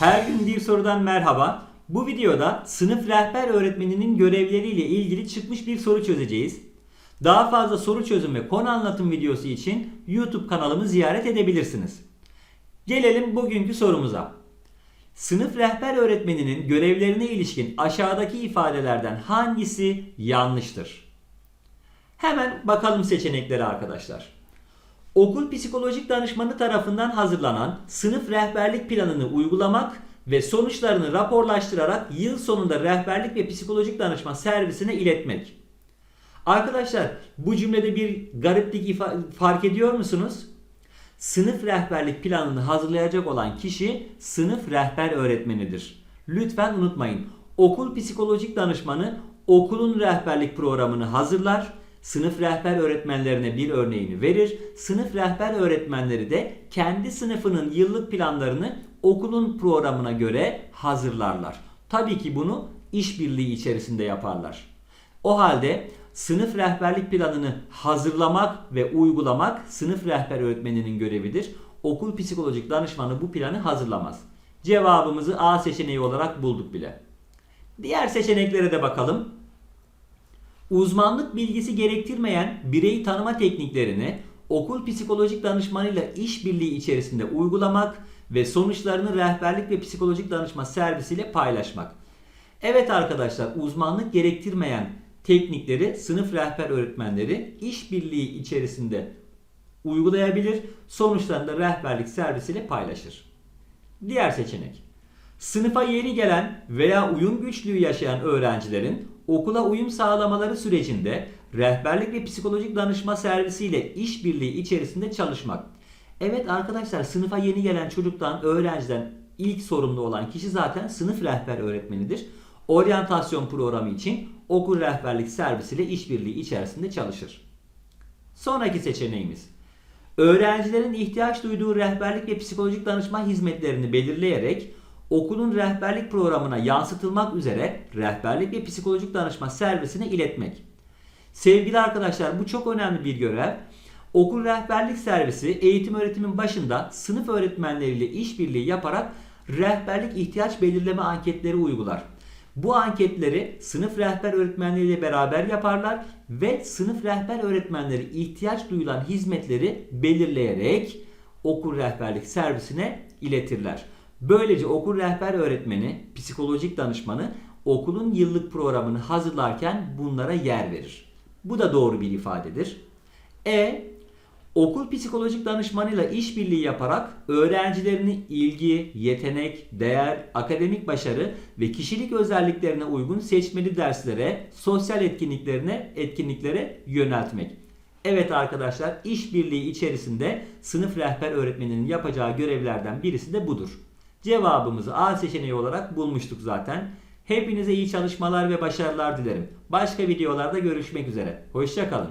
Her gün bir sorudan merhaba. Bu videoda sınıf rehber öğretmeninin görevleriyle ilgili çıkmış bir soru çözeceğiz. Daha fazla soru çözüm ve konu anlatım videosu için YouTube kanalımı ziyaret edebilirsiniz. Gelelim bugünkü sorumuza. Sınıf rehber öğretmeninin görevlerine ilişkin aşağıdaki ifadelerden hangisi yanlıştır? Hemen bakalım seçeneklere arkadaşlar. Okul psikolojik danışmanı tarafından hazırlanan sınıf rehberlik planını uygulamak ve sonuçlarını raporlaştırarak yıl sonunda rehberlik ve psikolojik danışma servisine iletmek. Arkadaşlar bu cümlede bir gariplik fark ediyor musunuz? Sınıf rehberlik planını hazırlayacak olan kişi sınıf rehber öğretmenidir. Lütfen unutmayın. Okul psikolojik danışmanı okulun rehberlik programını hazırlar. Sınıf rehber öğretmenlerine bir örneğini verir. Sınıf rehber öğretmenleri de kendi sınıfının yıllık planlarını okulun programına göre hazırlarlar. Tabii ki bunu işbirliği içerisinde yaparlar. O halde sınıf rehberlik planını hazırlamak ve uygulamak sınıf rehber öğretmeninin görevidir. Okul psikolojik danışmanı bu planı hazırlamaz. Cevabımızı A seçeneği olarak bulduk bile. Diğer seçeneklere de bakalım. Uzmanlık bilgisi gerektirmeyen bireyi tanıma tekniklerini okul psikolojik danışmanıyla işbirliği içerisinde uygulamak ve sonuçlarını rehberlik ve psikolojik danışma servisiyle paylaşmak. Evet arkadaşlar uzmanlık gerektirmeyen teknikleri sınıf rehber öğretmenleri işbirliği içerisinde uygulayabilir, sonuçlarını da rehberlik servisiyle paylaşır. Diğer seçenek. Sınıfa yeni gelen veya uyum güçlüğü yaşayan öğrencilerin okula uyum sağlamaları sürecinde rehberlik ve psikolojik danışma servisiyle işbirliği içerisinde çalışmak. Evet arkadaşlar sınıfa yeni gelen çocuktan, öğrenciden ilk sorumlu olan kişi zaten sınıf rehber öğretmenidir. Oryantasyon programı için okul rehberlik servisiyle işbirliği içerisinde çalışır. Sonraki seçeneğimiz. Öğrencilerin ihtiyaç duyduğu rehberlik ve psikolojik danışma hizmetlerini belirleyerek okulun rehberlik programına yansıtılmak üzere rehberlik ve psikolojik danışma servisine iletmek. Sevgili arkadaşlar bu çok önemli bir görev. Okul rehberlik servisi eğitim öğretimin başında sınıf öğretmenleriyle işbirliği yaparak rehberlik ihtiyaç belirleme anketleri uygular. Bu anketleri sınıf rehber öğretmenleriyle beraber yaparlar ve sınıf rehber öğretmenleri ihtiyaç duyulan hizmetleri belirleyerek okul rehberlik servisine iletirler. Böylece okul rehber öğretmeni, psikolojik danışmanı okulun yıllık programını hazırlarken bunlara yer verir. Bu da doğru bir ifadedir. E okul psikolojik danışmanıyla işbirliği yaparak öğrencilerini ilgi, yetenek, değer, akademik başarı ve kişilik özelliklerine uygun seçmeli derslere, sosyal etkinliklerine, etkinliklere yöneltmek. Evet arkadaşlar, işbirliği içerisinde sınıf rehber öğretmeninin yapacağı görevlerden birisi de budur. Cevabımızı A seçeneği olarak bulmuştuk zaten. Hepinize iyi çalışmalar ve başarılar dilerim. Başka videolarda görüşmek üzere. Hoşçakalın.